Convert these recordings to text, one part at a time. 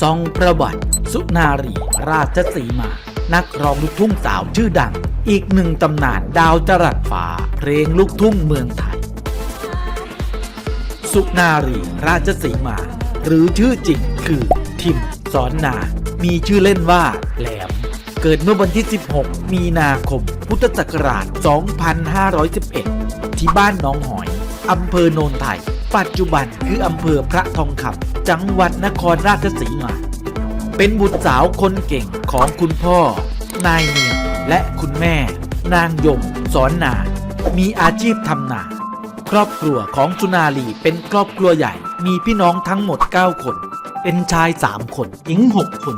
ซองประวัติ สุนารี ราชสีมา นักร้องลูกทุ่งสาวชื่อดัง อีกหนึ่งตำนานดาวจรัสฟ้าเพลงลูกทุ่งเมืองไทย สุนารี ราชสีมา หรือชื่อจริงคือทิมสอนนา มีชื่อเล่นว่าแหลม เกิดเมื่อวันที่ 16 มีนาคม พุทธศักราช 2511 ที่บ้านหน้องหอยอำเภอโนนไทย ปัจจุบันคืออำเภอพระทองคำ จังหวัดนครราชสีมา เป็นบุตรสาวคนเก่งของคุณพ่อ นายเนียมและคุณแม่ นางยม สอนนา มีอาชีพทำนา ครอบครัวของสุนารีเป็นครอบครัวใหญ่ มีพี่น้องทั้งหมด 9 คน เป็นชาย 3 คน หญิง 6 คน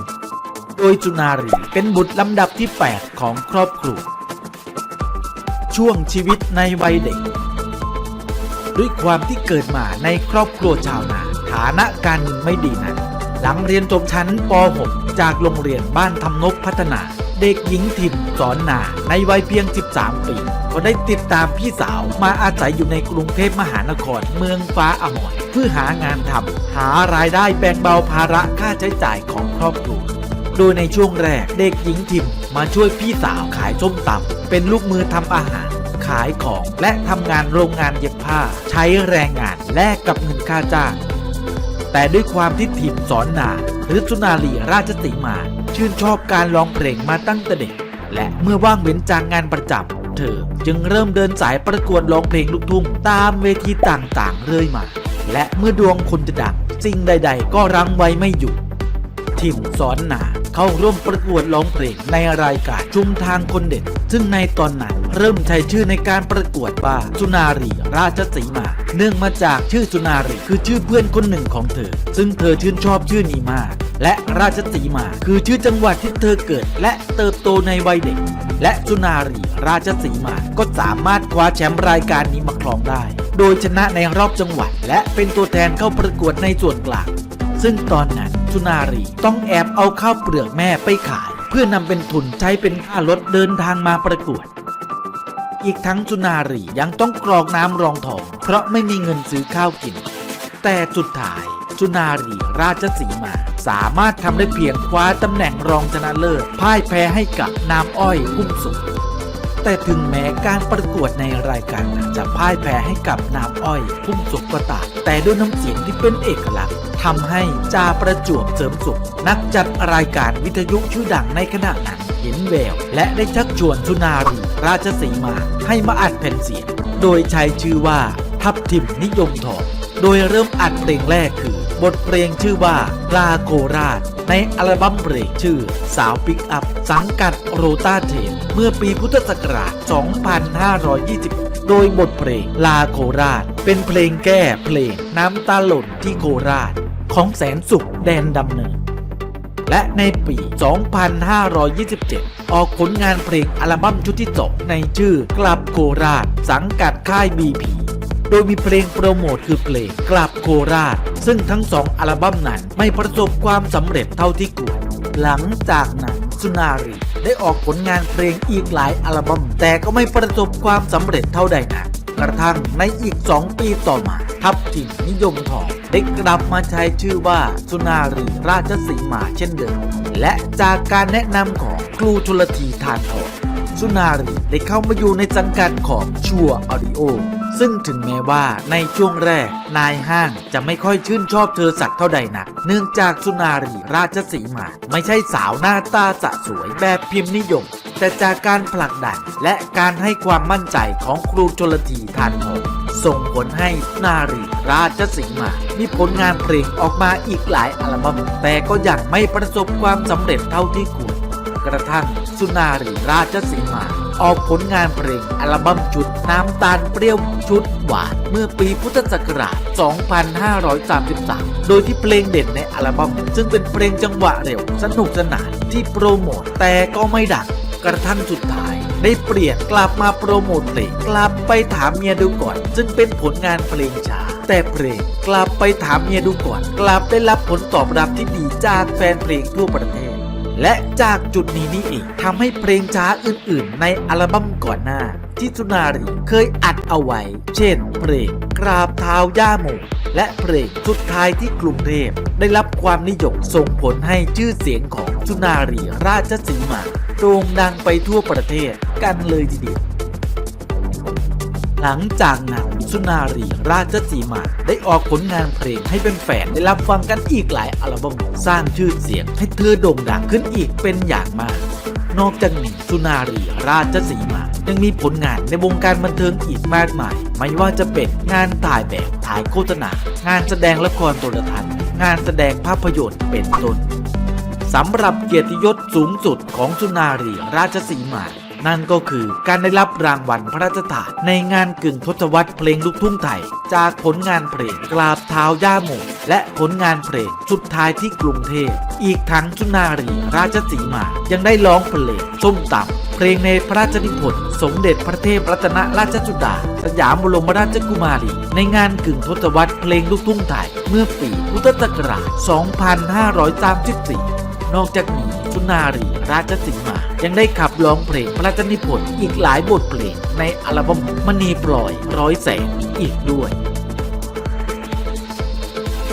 โดยสุนารีเป็นบุตรลำดับที่ 8 ของครอบครัว ช่วงชีวิตในวัยเด็ก ด้วยความที่เกิดมาในครอบครัวชาวนา ฐานะการเงินไม่ดีนักหลังเรียนจบชั้นป .6 จากโรงเรียนบ้านทำนกพัฒนา เด็กหญิงทิมสอนนาในวัยเพียง 13 ปี ก็ได้ติดตามพี่สาวมาอาศัยอยู่ในกรุงเทพมหานครเมืองฟ้าอมรเพื่อหางานทำหารายได้แบ่งเบาภาระค่าใช้จ่ายของครอบครัวโดยในช่วงแรกเด็กหญิงทิมมาช่วยพี่สาวขายส้มตำเป็นลูกมือทำอาหาร ขายของและทำงานโรงงานเย็บผ้า ใช้แรงงานแลกกับเงินค่าจ้าง แต่ด้วยความที่ทิมสอนนาหรือสุนารีราชสีมา ชื่นชอบการร้องเพลงมาตั้งแต่เด็ก และเมื่อว่างเว้นจากงานประจำเธอจึงเริ่มเดินสายประกวดร้องเพลงลูกทุ่งตามเวทีต่างๆ เรื่อยมา และเมื่อดวงคนจะดังสิ่งใด ๆ ก็รั้งไว้ไม่อยู่ทิมสอนนาเข้าร่วมประกวดร้องเพลงในรายการชุมทางคนเด่นซึ่งในตอนนั้น เริ่มใช้ชื่อในการประกวดว่าสุนารี ราชสีมา เนื่องมาจากชื่อสุนารีคือชื่อเพื่อนคนหนึ่งของเธอ ซึ่งเธอชื่นชอบชื่อนี้มาก และราชสีมา คือชื่อจังหวัดที่เธอเกิด และเติบโตในวัยเด็ก และสุนารี ราชสีมา ก็สามารถคว้าแชมป์รายการนี้มาครองได้ โดยชนะในรอบจังหวัด และเป็นตัวแทนเข้าประกวดในส่วนกลางซึ่งตอนนั้นสุนารีต้องแอบเอาข้าวเปลือกแม่ไปขาย เพื่อนำเป็นทุนใช้เป็นค่ารถเดินทางมาประกวด อีกทั้งสุนารียังต้องกรอกน้ำรองทอง เพราะไม่มีเงินซื้อข้าวกิน แต่สุดท้ายสุนารีราชสีมา สามารถทำได้เพียงคว้าตำแหน่งรองชนะเลิศพ่ายแพ้ให้กับน้ำอ้อยพุ่มสุขแต่ถึงแม้การประกวดในรายการจะพ่ายแพ้ให้กับน้ำอ้อย พุ่มสุกก็ตามแต่ด้วยน้ำเสียงที่เป็นเอกลักษณ์ทำให้จาประจวบเสริมสุข นักจัดรายการวิทยุชื่อดังในขณะนั้น เห็นแวว และได้ชักชวนสุนารีราชสีมาให้มาอัดแผ่นเสียง โดยใช้ชื่อว่าทับทิมนิยมทองโดยเริ่มอัดเพลงแรกคือบทเพลงชื่อว่าลาโคราช ในอัลบั้มเพลงชื่อ สาวปิกอัพ สังกัดโรตาเทนเมื่อปีพุทธศักราช 2520 โดยบทเพลงลาโคราช เป็นเพลงแก้เพลงน้ำตาหล่นที่โคราช ของแสนสุขแดนดำเนิน และในปี 2527 ออกผลงานเพลงอัลบั้มชุดที่สองในชื่อกลับโคราช สังกัดค่าย BP โดยมีเพลงโปรโมทคือเพลงกลับโคราช ซึ่งทั้งสองอัลบั้มนั้นไม่ประสบความสำเร็จเท่าที่ควรหลังจากนั้นสุนารีได้ออกผลงานเพลงอีกหลายอัลบั้มแต่ก็ไม่ประสบความสำเร็จเท่าใดนัก กระทั่งในอีก 2 ปีต่อมา ทัพทิมนิยมทองได้กลับมาใช้ชื่อว่าสุนารีราชสีมาเช่นเดิม และจากการแนะนำของครูชลทีทานทองสุนารีได้เข้ามาอยู่ในสังกัดของชัวออดิโอ ซึ่งถึงแม้ว่าในช่วงแรก นายห้างจะไม่ค่อยชื่นชอบเธอสักเท่าใดนัก เนื่องจากสุนารีราชสีมา ไม่ใช่สาวหน้าตาสะสวยแบบพิมพ์นิยม แต่จากการผลักดันและการให้ความมั่นใจของครูชลทีทานทองส่งผลให้นารีราชสีมามีผลงานเพลงออกมาอีกหลายอัลบั้มแต่ก็ยังไม่ประสบความสำเร็จเท่าที่ควร กระทั่งสุนารีราชสีมา ออกผลงานเพลงอัลบั้มชุดน้ำตาลเปรี้ยวชุดหวานเมื่อปีพุทธศักราช 2533 โดยที่เพลงเด่นในอัลบั้มซึ่งเป็นเพลงจังหวะเร็ว สนุกสนานที่โปรโมทแต่ก็ไม่ดังกระทั่งสุดท้ายได้เปลี่ยนกลับมาโปรโมทเพลงกลับไปถามเมียดูก่อน ซึ่งเป็นผลงานเพลงช้าแต่เพลงกลับไปถามเมียดูก่อน กลับได้รับผลตอบรับที่ดีจากแฟนเพลงทั่วประเทศ และจากจุดนี้นี่เองทำให้เพลงช้าอื่นๆ ในอัลบั้มก่อนหน้า ที่สุนารีเคยอัดเอาไว้ เช่น เพลงกราบเท้าย่าโมและเพลงสุดท้ายที่กรุงเทพได้รับความนิยมส่งผลให้ชื่อเสียงของสุนารีราชสีมาโด่งดังไปทั่วประเทศกันเลยทีเดียว หลังจากนั้นสุนารีราชสีมาได้ออกผลงานเพลงให้เป็นแฟนได้รับฟังกันอีกหลายอัลบั้มสร้างชื่อเสียงให้เธอโด่งดังขึ้นอีกเป็นอย่างมาก นอกจากนี้สุนารีราชสีมายังมีผลงานในวงการบันเทิงอีกมากมาย ไม่ว่าจะเป็นงานถ่ายแบบถ่ายโฆษณางานแสดงละครโทรทัศน์งานแสดงภาพยนตร์เป็นต้นสำหรับเกียรติยศสูงสุดของสุนารีราชสีมา นั่นก็คือการได้รับรางวัลพระราชทานในงานกึ่งทศวรรษเพลงลูกทุ่งไทย จากผลงานเพลงกราบเท้าย่าโมและผลงานเพลงสุดท้ายที่กรุงเทพ อีกทั้งสุนารีราชสีมา ยังได้ร้องเพลงส้มตำเพลงในพระราชนิพนธ์สมเด็จพระเทพรัตนราชสุดา สยามบรมราชกุมารี ในงานกึ่งทศวรรษเพลงลูกทุ่งไทย เมื่อปีพุทธศักราช 2534 นอกจากนี้สุนารีราชสีมา ยังได้ขับร้องเพลงพระราชนิพนธ์อีกหลายบทเพลงในอัลบั้มมณีปล่อยร้อยแสงอีกด้วย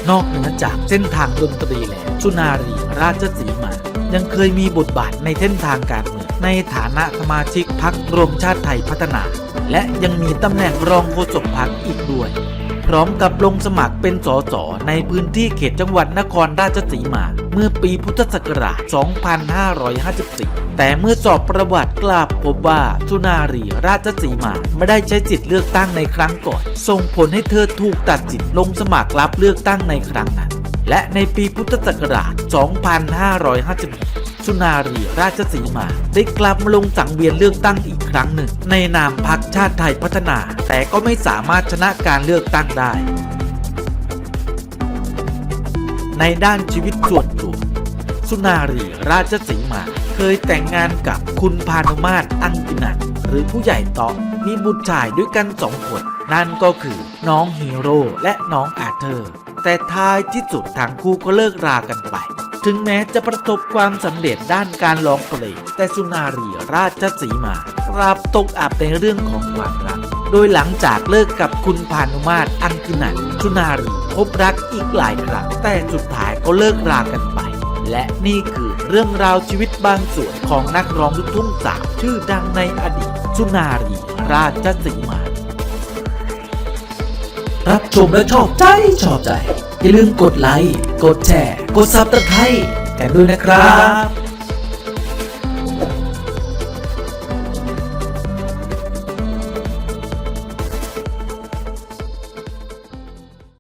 นอกเหนือจากเส้นทางดนตรีแล้วสุนารีราชสีมา ยังเคยมีบทบาทในเส้นทางการเมืองในฐานะสมาชิกพรรครวมชาติไทยพัฒนา และยังมีตำแหน่งรองโฆษกพรรคอีกด้วย พร้อมกับลงสมัครเป็นสสในพื้นที่เขตจังหวัดนครราชสีมา เมื่อปีพุทธศักราช 2554 แต่เมื่อสอบประวัติกลับพบว่าสุนารีราชสีมาไม่ได้ใช้สิทธิ์เลือกตั้งในครั้งก่อน ส่งผลให้เธอถูกตัดสิทธิ์ลงสมัครรับเลือกตั้งในครั้งนั้นและในปีพุทธศักราช 2556 สุนารีราชสีมา ได้กลับมาลงสังเวียนเลือกตั้งอีกครั้งหนึ่ง ในนามพรรคชาติไทยพัฒนา แต่ก็ไม่สามารถชนะการเลือกตั้งได้ ในด้านชีวิตส่วนตัวสุนารีราชสีมา เคยแต่งงานกับคุณพานุมาตรอังกินันหรือผู้ใหญ่ต่อมีบุตรชายด้วยกันสองคน นั่นก็คือน้องฮีโร่และน้องอาเธอร์ แต่ท้ายที่สุดทั้งคู่ก็เลิกรากันไป ถึงแม้จะประสบความสำเร็จด้านการร้องเพลงแต่สุนารีราชสีมากลับตกอับในเรื่องของความรัก โดยหลังจากเลิกกับคุณพานุมาตรอังกินันสุนารีพบรักอีกหลายครั้งแต่สุดท้ายก็เลิกรากันไป และนี่คือเรื่องราวชีวิตบางส่วนของนักร้องลูกทุ่งสาวชื่อดังในอดีต สุนารีราชสีมารับชมและชอบใจชอบใจ อย่าลืมกดไลค์กดแชร์ กดซับตะไคร้กันด้วยนะครับ